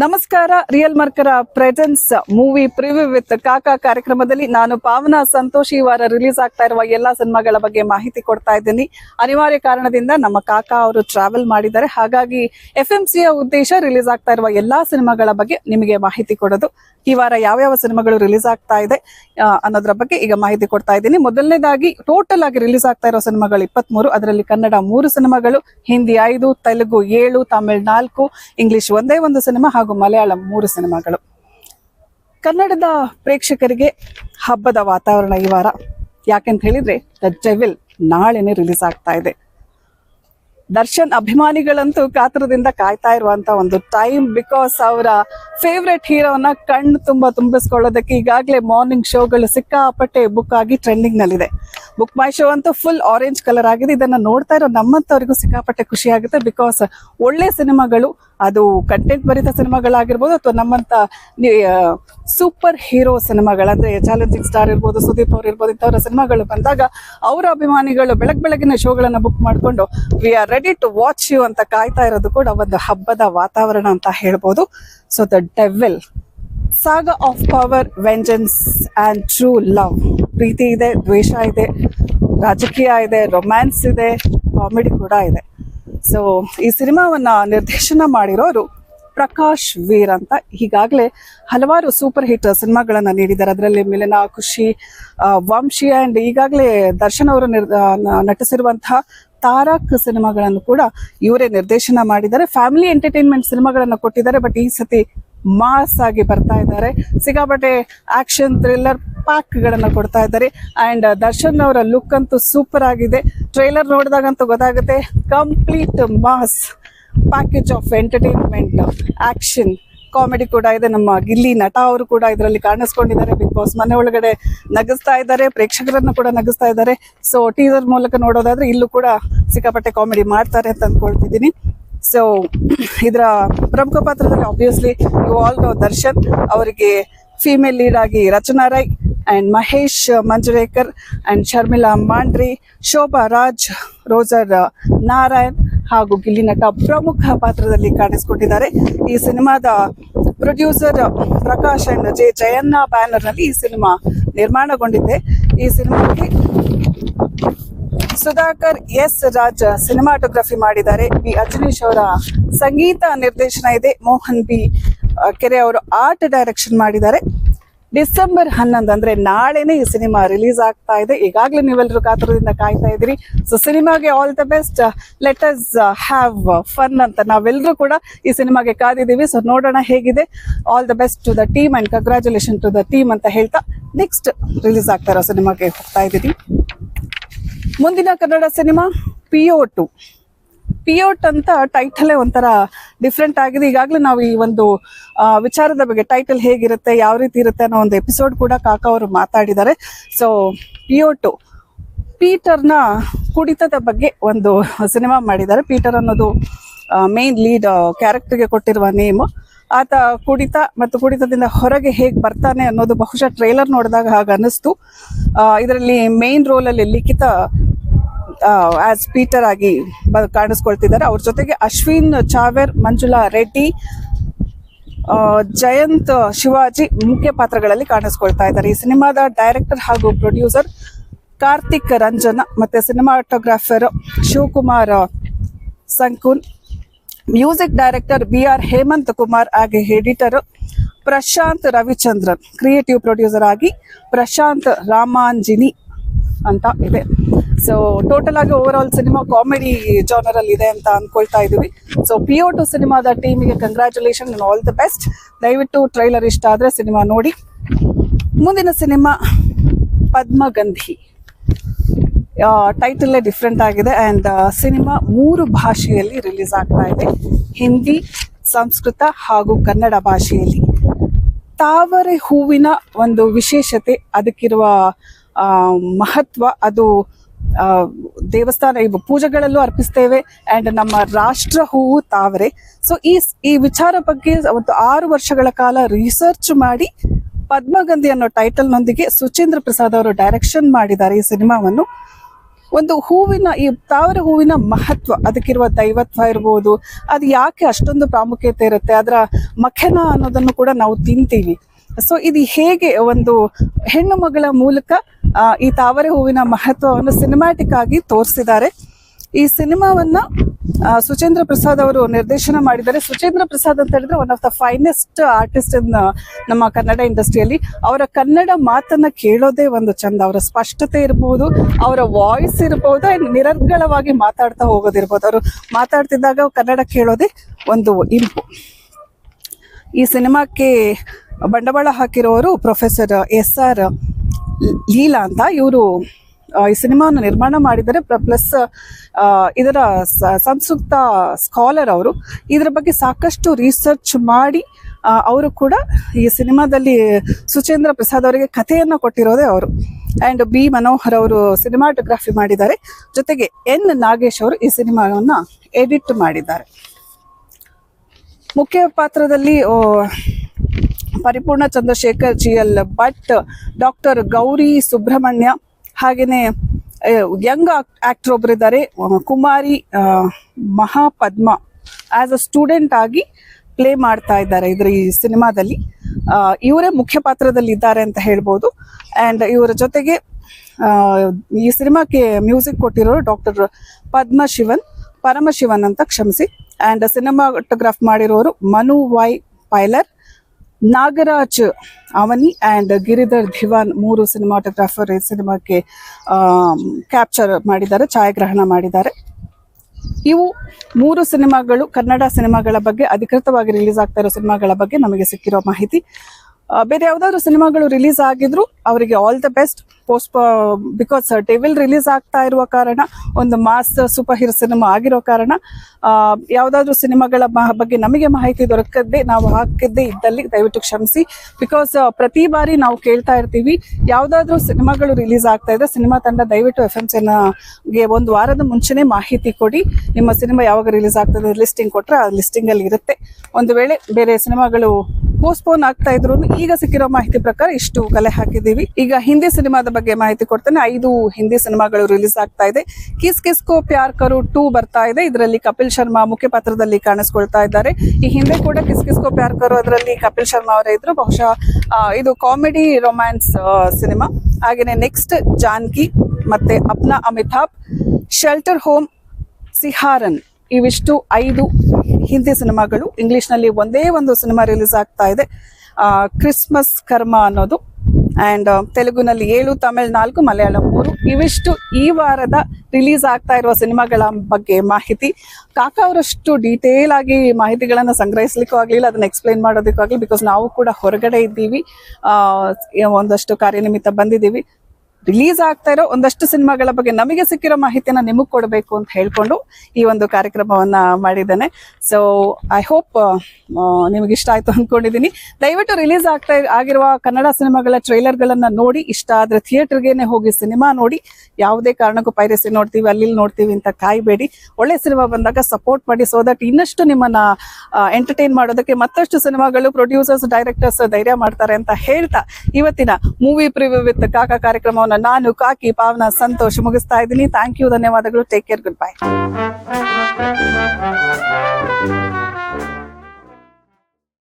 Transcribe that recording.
ನಮಸ್ಕಾರ real marker presents movie preview with ಕಾಕಾ ಕಾರ್ಯಕ್ರಮದಲ್ಲಿ ನಾನು ಪಾವನ ಸಂತೋಷ್. ಈ ವಾರ ರಿಲೀಸ್ ಆಗ್ತಾ ಇರುವ ಎಲ್ಲಾ ಸಿನಿಮಾಗಳ ಬಗ್ಗೆ ಮಾಹಿತಿ ಕೊಡ್ತಾ ಇದ್ದೀನಿ. ಅನಿವಾರ್ಯ ಕಾರಣದಿಂದ ನಮ್ಮ ಕಾಕಾ ಅವರು ಟ್ರಾವೆಲ್ ಮಾಡಿದ್ದಾರೆ. ಹಾಗಾಗಿ ಎಫ್ ಎಂ ಸಿಯ ಉದ್ದೇಶ ರಿಲೀಸ್ ಆಗ್ತಾ ಇರುವ ಎಲ್ಲಾ ಸಿನಿಮಾಗಳ ಬಗ್ಗೆ ನಿಮಗೆ ಮಾಹಿತಿ ಕೊಡೋದು. ಈ ವಾರ ಯಾವ್ಯಾವ ಸಿನಿಮಾಗಳು ರಿಲೀಸ್ ಆಗ್ತಾ ಇದೆ ಅನ್ನೋದ್ರ ಬಗ್ಗೆ ಈಗ ಮಾಹಿತಿ ಕೊಡ್ತಾ ಇದ್ದೀನಿ. ಮೊದಲನೇದಾಗಿ ಟೋಟಲ್ ಆಗಿ ರಿಲೀಸ್ ಆಗ್ತಾ ಇರೋ ಸಿನಿಮಾಗಳು ಇಪ್ಪತ್ಮೂರು. ಅದರಲ್ಲಿ ಕನ್ನಡ ಮೂರು ಸಿನಿಮಾಗಳು, ಹಿಂದಿ ಐದು, ತೆಲುಗು ಏಳು, ತಮಿಳ್ ನಾಲ್ಕು ಇಂಗ್ಲಿಷ್ ಒಂದೇ ಒಂದು ಸಿನಿಮಾ ಮಲಯಾಳಂ ಮೂರು ಸಿನಿಮಾಗಳು. ಕನ್ನಡದ ಪ್ರೇಕ್ಷಕರಿಗೆ ಹಬ್ಬದ ವಾತಾವರಣ ಈ ವಾರ. ಯಾಕೆಂತ ಹೇಳಿದ್ರೆ, ದ ಜವಿಲ್ ನಾಳೆನೆ ರಿಲೀಸ್ ಆಗ್ತಾ ಇದೆ. ದರ್ಶನ್ ಅಭಿಮಾನಿಗಳಂತೂ ಕಾತರದಿಂದ ಕಾಯ್ತಾ ಇರುವಂತ ಒಂದು ಟೈಮ್ ಬಿಕಾಸ್ ಅವರ ಫೇವ್ರೆಟ್ ಹೀರೋನ ಕಣ್ಣು ತುಂಬಾ ತುಂಬಿಸ್ಕೊಳ್ಳೋದಕ್ಕೆ ಈಗಾಗಲೇ ಮಾರ್ನಿಂಗ್ ಶೋಗಳು ಸಿಕ್ಕಾಪಟ್ಟೆ ಬುಕ್ ಆಗಿ ಟ್ರೆಂಡಿಂಗ್ ನಲ್ಲಿದೆ. ಬುಕ್ ಮೈ ಶೋ ಅಂತೂ ಫುಲ್ ಆರೆಂಜ್ ಕಲರ್ ಆಗಿದೆ. ಇದನ್ನ ನೋಡ್ತಾ ಇರೋ ನಮ್ಮಂತವರಿಗೂ ಸಿಕ್ಕಾಪಟ್ಟೆ ಖುಷಿಯಾಗುತ್ತೆ ಬಿಕಾಸ್ ಒಳ್ಳೆ ಸಿನಿಮಾಗಳು ಅದು ಕಂಟೆಂಟ್ ಭರಿತ ಸಿನಿಮಾಗಳಾಗಿರ್ಬೋದು ಅಥವಾ ನಮ್ಮಂತ ಸೂಪರ್ ಹೀರೋ ಸಿನಿಮಾಗಳಂದರೆ ಚಾಲೆಂಜಿಂಗ್ ಸ್ಟಾರ್ ಇರ್ಬೋದು, ಸುದೀಪ್ ಅವ್ರು ಇರ್ಬೋದು, ಇಂಥವ್ರ ಸಿನಿಮಾಗಳು ಬಂದಾಗ ಅವರ ಅಭಿಮಾನಿಗಳು ಬೆಳಗ್ ಬೆಳಗಿನ ಶೋಗಳನ್ನ ಬುಕ್ ಮಾಡಿಕೊಂಡು we are ready to watch you ಅಂತ ಕಾಯ್ತಾ ಇರೋದು ಕೂಡ ಒಂದು ಹಬ್ಬದ ವಾತಾವರಣ ಅಂತ ಹೇಳ್ಬೋದು. So the devil saga of power vengeance and true love ಪ್ರೀತಿ ಇದೆ, ದ್ವೇಷ ಇದೆ, ರಾಜಕೀಯ ಇದೆ ರೊಮ್ಯಾನ್ಸ್ ಇದೆ ಕಾಮಿಡಿ ಕೂಡ ಇದೆ. ಸೊ ಈ ಸಿನಿಮಾವನ್ನ ನಿರ್ದೇಶನ ಮಾಡಿರೋರು ಪ್ರಕಾಶ್ ವೀರ್ ಅಂತ. ಈಗಾಗಲೇ ಹಲವಾರು ಸೂಪರ್ ಹಿಟ್ ಸಿನಿಮಾಗಳನ್ನ ನೀಡಿದ್ದಾರೆ. ಅದರಲ್ಲಿ ಮಿಲನ, ಖುಷಿ ವಂಶಿ ಅಂಡ್ ಈಗಾಗಲೇ ದರ್ಶನ್ ಅವರು ನಿರ್ ನಟಿಸಿರುವಂತಹ ತಾರಕ್ ಸಿನಿಮಾಗಳನ್ನು ಕೂಡ ಇವರೇ ನಿರ್ದೇಶನ ಮಾಡಿದ್ದಾರೆ. ಫ್ಯಾಮಿಲಿ ಎಂಟರ್ಟೈನ್ಮೆಂಟ್ ಸಿನಿಮಾಗಳನ್ನು ಕೊಟ್ಟಿದ್ದಾರೆ. ಬಟ್ ಈ ಸತಿ ಮಾಸ್ ಆಗಿ ಬರ್ತಾ ಇದ್ದಾರೆ. ಸಿಕ್ಕಾಪಟ್ಟೆ ಆಕ್ಷನ್ ಥ್ರಿಲ್ಲರ್ ಪ್ಯಾಕ್ ಗಳನ್ನ ಕೊಡ್ತಾ ಇದ್ದಾರೆ. ಅಂಡ್ ದರ್ಶನ್ ಅವರ ಲುಕ್ ಅಂತೂ ಸೂಪರ್ ಆಗಿದೆ. ಟ್ರೈಲರ್ ನೋಡಿದಾಗಂತೂ ಗೊತ್ತಾಗುತ್ತೆ complete mass package of entertainment action comedy ಕೂಡ ಇದೆ. ನಮ್ಮ ಗಿಲ್ಲಿ, ನಟ ಅವರು ಕೂಡ ಇದರಲ್ಲಿ ಕಾಣಿಸ್ಕೊಂಡಿದ್ದಾರೆ. ಬಿಗ್ ಬಾಸ್ ಮನೆ ಒಳಗಡೆ ನಗಿಸ್ತಾ ಇದ್ದಾರೆ, ಪ್ರೇಕ್ಷಕರನ್ನು ಕೂಡ ನಗಿಸ್ತಾ ಇದ್ದಾರೆ. ಸೊ ಟೀಸರ್ ಮೂಲಕ ನೋಡೋದಾದ್ರೆ ಇಲ್ಲೂ ಕೂಡ ಸಿಕ್ಕಾಪಟ್ಟೆ ಕಾಮಿಡಿ ಮಾಡ್ತಾರೆ ಅಂತ ಅಂದ್ಕೊಳ್ತಿದ್ದೀನಿ ಸೊ ಇದರ ಪ್ರಮುಖ ಪಾತ್ರದಲ್ಲಿ obviously you all know Darshan ಅವರಿಗೆ ಫೀಮೇಲ್ ಲೀಡ್ ಆಗಿ Rachana Rai and Mahesh Manjrekar and Sharmila Mandre, Shobha Raj, Roger Narayan ಹಾಗೂ ಗಿಲ್ಲಿ ನಟ ಪ್ರಮುಖ ಪಾತ್ರದಲ್ಲಿ ಕಾಣಿಸಿಕೊಂಡಿದ್ದಾರೆ. ಈ ಸಿನಿಮಾದ producer Prakash and J Jayanna ಬ್ಯಾನರ್ನಲ್ಲಿ ಈ ಸಿನಿಮಾ ನಿರ್ಮಾಣಗೊಂಡಿದೆ. ಈ ಸಿನಿಮಾಕ್ಕೆ ಸುಧಾಕರ್ ಎಸ್ ರಾಜ್ ಸಿನಿಮಾಟೋಗ್ರಫಿ ಮಾಡಿದ್ದಾರೆ. ಬಿ ಅಜನೀಶ್ ಅವರ ಸಂಗೀತ ನಿರ್ದೇಶನ ಇದೆ. ಮೋಹನ್ ಬಿ ಕೆರೆ ಅವರು ಆರ್ಟ್ ಡೈರೆಕ್ಷನ್ ಮಾಡಿದ್ದಾರೆ. ಡಿಸೆಂಬರ್ ಹನ್ನೊಂದು ಅಂದ್ರೆ ನಾಳೆನೆ ಈ ಸಿನಿಮಾ ರಿಲೀಸ್ ಆಗ್ತಾ ಇದೆ. ಈಗಾಗಲೇ ನೀವೆಲ್ಲರೂ ಕಾತರದಿಂದ ಕಾಯ್ತಾ ಇದ್ದೀರಿ. ಸೊ ಸಿನಿಮಾಗೆ all the best let us have fun ಅಂತ ನಾವೆಲ್ಲರೂ ಕೂಡ ಈ ಸಿನಿಮಾಗೆ ಕಾದಿದ್ದೀವಿ. ಸೊ ನೋಡೋಣ ಹೇಗಿದೆ. All the best to the team and congratulation to the team ಅಂತ ಹೇಳ್ತಾ ನೆಕ್ಸ್ಟ್ ರಿಲೀಸ್ ಆಗ್ತಾ ಇರೋ ಸಿನಿಮಾಗೆ ಹೋಗ್ತಾ ಇದ್ದೀವಿ. ಮುಂದಿನ ಕನ್ನಡ ಸಿನಿಮಾ ಪಿಯೋಟು. ಪಿಯೋಟ್ ಅಂತ ಟೈಟಲೇ ಒಂಥರ ಡಿಫ್ರೆಂಟ್ ಆಗಿದೆ. ಈಗಾಗಲೇ ನಾವು ಈ ಒಂದು ವಿಚಾರದ ಬಗ್ಗೆ ಟೈಟಲ್ ಹೇಗಿರುತ್ತೆ, ಯಾವ ರೀತಿ ಇರುತ್ತೆ ಅನ್ನೋ ಒಂದು ಎಪಿಸೋಡ್ ಕೂಡ ಕಾಕ ಅವರು ಮಾತಾಡಿದ್ದಾರೆ. ಸೊ ಪಿಯೋಟು, ಪೀಟರ್ನ ಕುಡಿತದ ಬಗ್ಗೆ ಒಂದು ಸಿನಿಮಾ ಮಾಡಿದ್ದಾರೆ. ಪೀಟರ್ ಅನ್ನೋದು ಮೇನ್ ಲೀಡ್ ಕ್ಯಾರೆಕ್ಟರ್ಗೆ ಕೊಟ್ಟಿರುವ ನೇಮ್ ಆತ ಕುಡಿತ ಮತ್ತು ಕುಡಿತದಿಂದ ಹೊರಗೆ ಹೇಗೆ ಬರ್ತಾನೆ ಅನ್ನೋದು ಬಹುಶಃ ಟ್ರೈಲರ್ ನೋಡಿದಾಗ ಹಾಗೆ ಅನ್ನಿಸ್ತು. ಇದರಲ್ಲಿ ಮೇನ್ ರೋಲಲ್ಲಿ ಲಿಖಿತ ಆಸ್ ಪೀಟರ್ ಆಗಿ ಬ- ಕಾಣಿಸ್ಕೊಳ್ತಿದ್ದಾರೆ. ಅವ್ರ ಜೊತೆಗೆ ಅಶ್ವಿನ್, ಚಾವೇರ್, ಮಂಜುಳಾ ರೆಡ್ಡಿ ಜಯಂತ್, ಶಿವಾಜಿ ಮುಖ್ಯ ಪಾತ್ರಗಳಲ್ಲಿ ಕಾಣಿಸ್ಕೊಳ್ತಾ ಇದ್ದಾರೆ. ಈ ಸಿನಿಮಾದ ಡೈರೆಕ್ಟರ್ ಹಾಗೂ ಪ್ರೊಡ್ಯೂಸರ್ ಕಾರ್ತಿಕ್ ರಂಜನ ಮತ್ತೆ cinematographer Shivakumar Sankun, music director B R Hemanth Kumar ಹಾಗೆ editor Prashanth Ravichandran. Creative producer ಆಗಿ ಪ್ರಶಾಂತ್ ರಾಮಾಂಜಿನಿ ಅಂತ ಇದೆ. ಸೊ ಟೋಟಲ್ ಆಗಿ over all cinema comedy genre ಅಲ್ಲಿ ಇದೆ ಅಂತ ಅನ್ಕೊಳ್ತಾ ಇದೀವಿ ಸೊ ಪಿ ಟು ಸಿನಿಮಾದ ಟೀಮಿಗೆ ಕಂಗ್ರ್ಯಾಚುಲೇಷನ್ ಆಲ್ ದ ಬೆಸ್ಟ್ ದಯವಿಟ್ಟು ಟ್ರೈಲರ್ ಇಷ್ಟ ಆದ್ರೆ ಸಿನಿಮಾ ನೋಡಿ. ಮುಂದಿನ ಸಿನಿಮಾ ಪದ್ಮಗಂಧಿ. ಟೈಟಲ್ಲೇ ಡಿಫ್ರೆಂಟ್ ಆಗಿದೆ ಆ್ಯಂಡ್ ಸಿನಿಮಾ ಮೂರು ಭಾಷೆಯಲ್ಲಿ ರಿಲೀಸ್ ಆಗ್ತಾ ಇದೆ. ಹಿಂದಿ, ಸಂಸ್ಕೃತ ಹಾಗೂ ಕನ್ನಡ ಭಾಷೆಯಲ್ಲಿ. ತಾವರೆ ಹೂವಿನ ಒಂದು ವಿಶೇಷತೆ, ಅದಕ್ಕಿರುವ ಮಹತ್ವ ಅದು ದೇವಸ್ಥಾನ ಪೂಜೆಗಳಲ್ಲೂ ಅರ್ಪಿಸ್ತೇವೆ ಅಂಡ್ ನಮ್ಮ ರಾಷ್ಟ್ರ ಹೂವು ತಾವರೆ. ಸೊ ಈ ಈ ವಿಚಾರ ಬಗ್ಗೆ ಒಂದು ಆರು ವರ್ಷಗಳ ಕಾಲ ರಿಸರ್ಚ್ ಮಾಡಿ ಪದ್ಮಗಂಧಿ ಅನ್ನೋ ಟೈಟಲ್ನೊಂದಿಗೆ ಸುಚೇಂದ್ರ ಪ್ರಸಾದ್ ಅವರು ಡೈರೆಕ್ಷನ್ ಮಾಡಿದ್ದಾರೆ ಈ ಸಿನಿಮಾವನ್ನು. ಒಂದು ಹೂವಿನ, ಈ ತಾವರೆ ಹೂವಿನ ಮಹತ್ವ, ಅದಕ್ಕಿರುವ ದೈವತ್ವ ಇರ್ಬೋದು, ಅದು ಯಾಕೆ ಅಷ್ಟೊಂದು ಪ್ರಾಮುಖ್ಯತೆ ಇರುತ್ತೆ, ಅದರ ಮಖನ ಅನ್ನೋದನ್ನು ಕೂಡ ನಾವು ತಿಂತೀವಿ. ಸೊ ಇದು ಹೇಗೆ ಒಂದು ಹೆಣ್ಣು ಮಗಳ ಮೂಲಕ ಈ ತಾವರೆ ಹೂವಿನ ಮಹತ್ವವನ್ನು ಸಿನಿಮ್ಯಾಟಿಕ್ ಆಗಿ ತೋರಿಸಿದ್ದಾರೆ. ಈ ಸಿನಿಮಾವನ್ನು ಸುಚೇಂದ್ರ ಪ್ರಸಾದ್ ಅವರು ನಿರ್ದೇಶನ ಮಾಡಿದ್ದಾರೆ. ಸುಚೇಂದ್ರ ಪ್ರಸಾದ್ ಅಂತ ಹೇಳಿದ್ರೆ one of the finest artist in ನಮ್ಮ ಕನ್ನಡ ಇಂಡಸ್ಟ್ರಿಯಲ್ಲಿ. ಅವರ ಕನ್ನಡ ಮಾತನ್ನ ಕೇಳೋದೇ ಒಂದು ಚಂದ. ಅವರ ಸ್ಪಷ್ಟತೆ ಇರ್ಬೋದು, ಅವರ ವಾಯ್ಸ್ ಇರ್ಬೋದು ಅಂಡ್ ನಿರರ್ಗಳವಾಗಿ ಮಾತಾಡ್ತಾ ಹೋಗೋದಿರ್ಬೋದು. ಅವರು ಮಾತಾಡ್ತಿದ್ದಾಗ ಕನ್ನಡ ಕೇಳೋದೇ ಒಂದು ಇಂಪು. ಈ ಸಿನಿಮಾಕ್ಕೆ ಬಂಡವಾಳ ಹಾಕಿರೋರು ಪ್ರೊಫೆಸರ್ ಎಸ್ ಆರ್ ಲೀಲಾ ಅಂತ ಇವರು ಈ ಸಿನಿಮಾವನ್ನು ನಿರ್ಮಾಣ ಮಾಡಿದರೆ ಪ್ಲಸ್ ಇದರ ಸಂಸ್ಕೃತ ಸ್ಕಾಲರ್ ಅವರು. ಇದರ ಬಗ್ಗೆ ಸಾಕಷ್ಟು ರಿಸರ್ಚ್ ಮಾಡಿ ಅವರು ಕೂಡ ಈ ಸಿನಿಮಾದಲ್ಲಿ ಸುಚೇಂದ್ರ ಪ್ರಸಾದ್ ಅವರಿಗೆ ಕಥೆಯನ್ನು ಕೊಟ್ಟಿರೋದೇ ಅವರು. ಆ್ಯಂಡ್ ಬಿ ಮನೋಹರ್ ಅವರು ಸಿನಿಮಾಟೋಗ್ರಫಿ ಮಾಡಿದ್ದಾರೆ. ಜೊತೆಗೆ ಎನ್ ನಾಗೇಶ್ ಅವರು ಈ ಸಿನಿಮಾವನ್ನು ಎಡಿಟ್ ಮಾಡಿದ್ದಾರೆ. ಮುಖ್ಯ ಪಾತ್ರದಲ್ಲಿ ಪರಿಪೂರ್ಣ Chandrashekar G L Bhat doctor Gauri Subrahmanya ಹಾಗೆಯೇ young actor ಒಬ್ಬರಿದ್ದಾರೆ Kumari Mahapadma as a student ಆಗಿ ಪ್ಲೇ ಮಾಡ್ತಾ ಇದ್ದಾರೆ ಇದರ, ಈ ಸಿನಿಮಾದಲ್ಲಿ. ಇವರೇ ಮುಖ್ಯ ಪಾತ್ರದಲ್ಲಿ ಇದ್ದಾರೆ ಅಂತ ಹೇಳ್ಬೋದು. ಆ್ಯಂಡ್ ಇವರ ಜೊತೆಗೆ ಈ ಸಿನಿಮಾಕ್ಕೆ ಮ್ಯೂಸಿಕ್ ಕೊಟ್ಟಿರೋರು ಡಾಕ್ಟರ್ ಪದ್ಮಶಿವನ್, ಪರಮಶಿವನ್ ಅಂತ ಕ್ಷಮಿಸಿ. ಆ್ಯಂಡ್ ಸಿನಿಮಾಟೋಗ್ರಾಫ್ ಮಾಡಿರೋರು ಮನು ವೈ ಪೈಲರ್. ನಾಗರಾಜ್, ಅವನಿ ಆ್ಯಂಡ್ ಗಿರಿಧರ್ ಧಿವಾನ್ ಮೂರು ಸಿನಿಮಾಟೋಗ್ರಾಫರ್ ಈ ಸಿನಿಮಾಕ್ಕೆ ಕ್ಯಾಪ್ಚರ್ ಮಾಡಿದ್ದಾರೆ, ಛಾಯಾಗ್ರಹಣ ಮಾಡಿದ್ದಾರೆ. ಇವು ಮೂರು ಸಿನಿಮಾಗಳು ಕನ್ನಡ ಸಿನಿಮಾಗಳ ಬಗ್ಗೆ, ಅಧಿಕೃತವಾಗಿ ರಿಲೀಸ್ ಆಗ್ತಾ ಇರೋ ಸಿನಿಮಾಗಳ ಬಗ್ಗೆ ನಮಗೆ ಸಿಕ್ಕಿರೋ ಮಾಹಿತಿ. ಬೇರೆ ಯಾವುದಾದ್ರು ಸಿನಿಮಾಗಳು ರಿಲೀಸ್ ಆಗಿದ್ರು ಅವರಿಗೆ all the best post because table release ಆಗ್ತಾ ಇರುವ ಕಾರಣ, ಒಂದು ಮಾಸ್ ಸೂಪರ್ ಹೀರೋ ಸಿನಿಮಾ ಆಗಿರೋ ಕಾರಣ ಯಾವ್ದಾದ್ರು ಸಿನಿಮಾಗಳ ಬಗ್ಗೆ ನಮಗೆ ಮಾಹಿತಿ ದೊರಕದ್ದೇ ನಾವು ಹಾಕಿದ್ದೇ ಇದ್ದಲ್ಲಿ ದಯವಿಟ್ಟು ಕ್ಷಮಿಸಿ. ಬಿಕಾಸ್ ಪ್ರತಿ ಬಾರಿ ನಾವು ಕೇಳ್ತಾ ಇರ್ತೀವಿ, ಯಾವ್ದಾದ್ರು ಸಿನಿಮಾಗಳು ರಿಲೀಸ್ ಆಗ್ತಾ ಇದ್ರೆ ಸಿನಿಮಾ ತಂಡ ದಯವಿಟ್ಟು ಎಫ್ ಎಂ ಗೆ ಒಂದು ವಾರದ ಮುಂಚೆನೆ ಮಾಹಿತಿ ಕೊಡಿ. ನಿಮ್ಮ ಸಿನಿಮಾ ಯಾವಾಗ ರಿಲೀಸ್ ಆಗ್ತದೆ ಲಿಸ್ಟಿಂಗ್ ಕೊಟ್ರೆ ಆ ಲಿಸ್ಟಿಂಗ್ ಅಲ್ಲಿ ಇರುತ್ತೆ. ಒಂದು ವೇಳೆ ಬೇರೆ ಸಿನಿಮಾಗಳು ಪೋಸ್ಟ್ಪೋನ್ ಆಗ್ತಾ ಇದ್ರು ಈಗ ಸಿಕ್ಕಿರೋ ಮಾಹಿತಿ ಪ್ರಕಾರ ಇಷ್ಟು ಕಲೆ ಹಾಕಿದೀವಿ ಈಗ ಹಿಂದಿ ಸಿನಿಮಾದ ಬಗ್ಗೆ ಮಾಹಿತಿ ಕೊಡ್ತೇನೆ. ಐದು ಹಿಂದಿ ಸಿನಿಮಾಗಳು ರಿಲೀಸ್ ಆಗ್ತಾ ಇದೆ. ಕಿಸ್ ಕಿಸ್ಕೋ ಪ್ಯಾರ್ ಕರು ಟೂ ಬರ್ತಾ ಇದೆ. ಇದರಲ್ಲಿ ಕಪಿಲ್ ಶರ್ಮಾ ಮುಖ್ಯ ಪಾತ್ರದಲ್ಲಿ ಕಾಣಿಸ್ಕೊಳ್ತಾ ಇದ್ದಾರೆ. ಈ ಹಿಂದೆ ಕೂಡ ಕಿಸ್ ಕಿಸ್ಕೋ ಪ್ಯಾರ್ ಕರು ಅದರಲ್ಲಿ ಕಪಿಲ್ ಶರ್ಮಾ ಅವರೇ ಇದ್ರು. ಬಹುಶಃ ಇದು ಕಾಮಿಡಿ ರೊಮ್ಯಾನ್ಸ್ ಸಿನಿಮಾ. ಹಾಗೇನೆ ನೆಕ್ಸ್ಟ್ ಜಾನ್ಕಿ ಮತ್ತೆ ಅಪ್ನಾ ಅಮಿತಾಬ್, ಶೆಲ್ಟರ್ ಹೋಮ್, ಸಿಹಾರನ್. ಇವಿಷ್ಟು ಐದು ಹಿಂದಿ ಸಿನಿಮಾಗಳು. ಇಂಗ್ಲಿಷ್ನಲ್ಲಿ ಒಂದೇ ಒಂದು ಸಿನಿಮಾ ರಿಲೀಸ್ ಆಗ್ತಾ ಇದೆ. ಕ್ರಿಸ್ಮಸ್ ಕರ್ಮ ಅನ್ನೋದು. ಆ್ಯಂಡ್ ತೆಲುಗುನಲ್ಲಿ ಏಳು, ತಮಿಳ್ ನಾಲ್ಕು, ಮಲಯಾಳಂ ಮೂರು. ಇವಿಷ್ಟು ಈ ವಾರದ ರಿಲೀಸ್ ಆಗ್ತಾ ಇರುವ ಸಿನಿಮಾಗಳ ಬಗ್ಗೆ ಮಾಹಿತಿ. ಕಾಕ ಅವರಷ್ಟು ಡೀಟೇಲ್ ಆಗಿ ಮಾಹಿತಿಗಳನ್ನು ಸಂಗ್ರಹಿಸ್ಲಿಕ್ಕೂ ಆಗಲಿಲ್ಲ, ಅದನ್ನ ಎಕ್ಸ್ಪ್ಲೈನ್ ಮಾಡೋದಕ್ಕೂ ಆಗಲಿ ಬಿಕಾಸ್ ನಾವು ಕೂಡ ಹೊರಗಡೆ ಇದ್ದೀವಿ. ಒಂದಷ್ಟು ಕಾರ್ಯನಿಮಿತ್ತ ಬಂದಿದ್ದೀವಿ. ರಿಲೀಸ್ ಆಗ್ತಾ ಇರೋ ಒಂದಷ್ಟು ಸಿನಿಮಾಗಳ ಬಗ್ಗೆ ನಮಗೆ ಸಿಕ್ಕಿರೋ ಮಾಹಿತಿಯನ್ನ ನಿಮಗೆ ಕೊಡಬೇಕು ಅಂತ ಹೇಳ್ಕೊಂಡು ಈ ಒಂದು ಕಾರ್ಯಕ್ರಮವನ್ನ ಮಾಡಿದ್ದೇನೆ. ಸೊ ಐ ಹೋಪ್ ನಿಮಗೆ ಇಷ್ಟ ಆಯ್ತು ಅನ್ಕೊಂಡಿದ್ದೀನಿ ದಯವಿಟ್ಟು ರಿಲೀಸ್ ಆಗ್ತಾ ಆಗಿರುವ ಕನ್ನಡ ಸಿನಿಮಾಗಳ ಟ್ರೈಲರ್ಗಳನ್ನ ನೋಡಿ, ಇಷ್ಟ ಆದ್ರೆ ಥಿಯೇಟರ್ಗೆನೆ ಹೋಗಿ ಸಿನಿಮಾ ನೋಡಿ. ಯಾವುದೇ ಕಾರಣಕ್ಕೂ ಪೈರಸಿ ನೋಡ್ತೀವಿ ಅಲ್ಲಿ ನೋಡ್ತೀವಿ ಅಂತ ಕಾಯ್ಬೇಡಿ. ಒಳ್ಳೆ ಸಿನಿಮಾ ಬಂದಾಗ ಸಪೋರ್ಟ್ ಮಾಡಿ ಸೊ ದಟ್ ಇನ್ನಷ್ಟು ನಿಮ್ಮನ್ನ ಎಂಟರ್ಟೈನ್ ಮಾಡೋದಕ್ಕೆ ಮತ್ತಷ್ಟು ಸಿನಿಮಾಗಳು ಪ್ರೊಡ್ಯೂಸರ್ಸ್ ಡೈರೆಕ್ಟರ್ಸ್ ಧೈರ್ಯ ಮಾಡ್ತಾರೆ ಅಂತ ಹೇಳ್ತಾ ಇವತ್ತಿನ ಮೂವಿ ಪ್ರಿವ್ಯೂ ವಿತ್ ಕಾಕ ನಾನು ಕಾಕಿ ಪಾವನ ಸಂತೋಷ್ ಮುಗಿಸ್ತಾ ಇದ್ದೀನಿ. ಥ್ಯಾಂಕ್ ಯು ಧನ್ಯವಾದಗಳು. Take care good bye